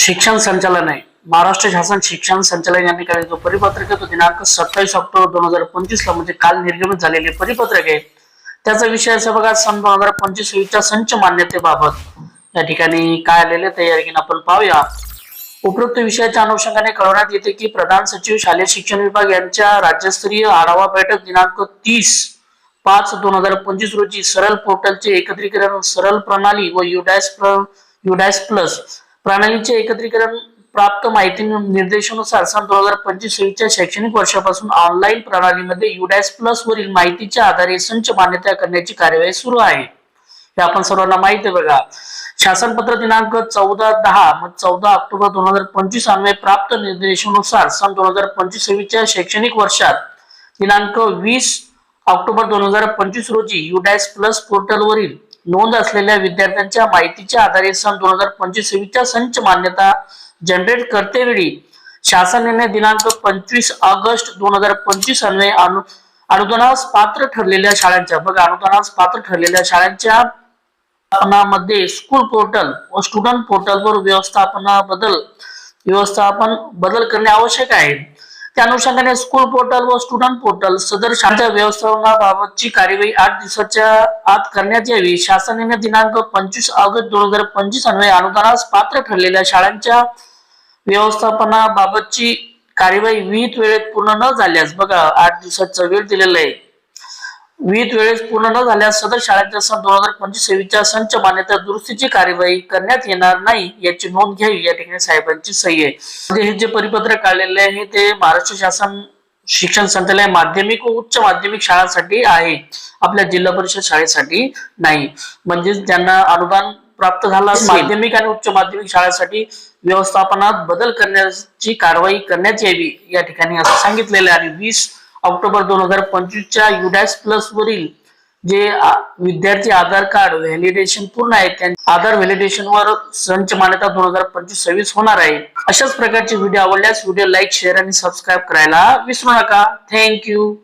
शिक्षण संचालनालय महाराष्ट्र शासन शिक्षण संचालनालय यांनी काढलेलं परिपत्रक तो दिनांक सत्तावीस ऑक्टोबर दोन हजार पंचवीस ला म्हणजे काल निर्गमित झालेले परिपत्रक आहे. त्याचा विषय असा बघा सन दोन हजार पंचवीस च्या संच मान्यतेबाबत. या ठिकाणी काय आलेले तयारी आपण पाहूया. उपरोक्त विषयाच्या अनुषंगाने कळवण्यात येते की प्रधान सचिव शालेय शिक्षण विभाग यांच्या राज्यस्तरीय आढावा बैठक दिनांक तीस पाच दोन हजार पंचवीस रोजी सरळ पोर्टलचे एकत्रीकरण सरळ प्रणाली व युडॅस प्र- युडॅस प्लस प्रणालीचे एकत्रीकरण प्राप्त माहिती निर्देशानुसार सन दोन हजार पंचवीस च्या शैक्षणिक वर्षापासून ऑनलाईन प्रणालीमध्ये युडॅस प्लस वरील माहितीच्या आधारे संच मान्यता करण्याची कार्यवाही सुरू आहे. हे आपण सर्वांना माहिती आहे बघा. शासन पत्र दिनांक चौदा दहा चौदा ऑक्टोबर दोन हजार पंचवीस अन्वये प्राप्त निर्देशानुसार सन दोन हजार पंचवीस सव्वीसच्या शैक्षणिक वर्षात दिनांक वीस ऑक्टोबर दोन हजार पंचवीस रोजी युडॅस प्लस पोर्टलवरील नोंद असलेल्या विद्यार्थ्यांच्या माहितीच्या आधारे सन दोन हजार पंचवीस सव्वीसच्या संच मान्यता जनरेट करतेवेळी शासन निर्णय दिनांक पंचवीस ऑगस्ट दोन हजार पंचवीस अन्वये अनु अनुदानास पात्र ठरलेल्या शाळांच्या बघा अनुदानास पात्र ठरलेल्या शाळांच्या व्यवस्थापनामध्ये स्कूल पोर्टल व स्टुडंट पोर्टलवर व्यवस्थापना बदल व्यवस्थापन बदल करणे आवश्यक आहे. त्या अनुषंगाने स्कूल पोर्टल व स्टुडंट पोर्टल सदर शाळा व्यवस्थापनाबाबतची कार्यवाही आठ दिवसाच्या आत करण्यात यावी. शासनाने दिनांक पंचवीस ऑगस्ट दोन हजार पंचवीस अन्वये अनुदानास पात्र ठरलेल्या शाळांच्या व्यवस्थापनाबाबतची कार्यवाही विहित वेळेत पूर्ण न झाल्यास बघा आठ दिवसाचा वेळ दिलेला आहे. विहित वेळेस पूर्ण न झाल्यास सदर शाळेच्या सन दोन हजार पंचवीस सव्वीसच्या संच मान्यता दुरुस्तीची कार्यवाही करण्यात येणार नाही याची नोंद घ्यावी या ठिकाणी साहेबांची सही आहे. म्हणजे हे जे परिपत्रक काढलेले आहे ते महाराष्ट्र शासन शिक्षण संचालय माध्यमिक व उच्च माध्यमिक शाळांसाठी आहे. आपल्या जिल्हा परिषद शाळेसाठी नाही. म्हणजे ज्यांना अनुदान प्राप्त झाला माध्यमिक आणि उच्च माध्यमिक शाळेसाठी व्यवस्थापनात बदल करण्याची कारवाई करण्यात यावी या ठिकाणी असं सांगितलेलं आहे. आणि वीस ऑक्टोबर दोन हजार पंचवीसच्या युडॅस प्लस वरील जे विद्यार्थी आधार कार्ड व्हॅलिडेशन पूर्ण आहे त्यांच्या आधार व्हॅलिडेशन वर संच मान्यता दोन हजार पंचवीस सव्वीस होणार आहे. अशाच प्रकारचे व्हिडिओ आवडल्यास व्हिडिओ लाईक शेअर आणि सबस्क्राईब करायला विसरू नका. थँक्यू